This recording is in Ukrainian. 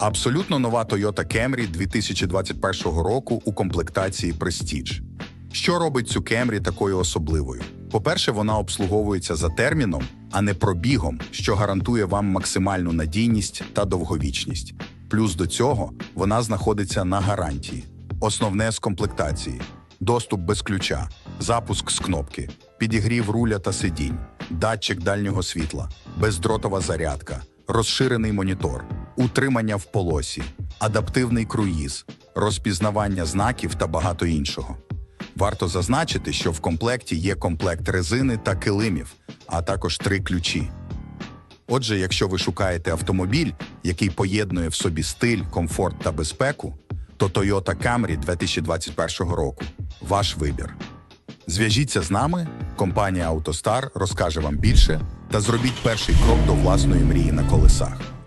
Абсолютно нова Toyota Camry 2021 року у комплектації Prestige. Що робить цю Camry такою особливою? По-перше, вона обслуговується за терміном, а не пробігом, що гарантує вам максимальну надійність та довговічність. Плюс до цього вона знаходиться на гарантії. Основне з комплектації: доступ без ключа, запуск з кнопки, підігрів руля та сидінь, датчик дальнього світла, бездротова зарядка, розширений монітор, утримання в полосі, адаптивний круїз, розпізнавання знаків та багато іншого. Варто зазначити, що в комплекті є комплект резини та килимів, а також три ключі. Отже, якщо ви шукаєте автомобіль, який поєднує в собі стиль, комфорт та безпеку, то Toyota Camry 2021 року ваш вибір. Зв'яжіться з нами, компанія AutoStar розкаже вам більше та зробіть перший крок до власної мрії на колесах.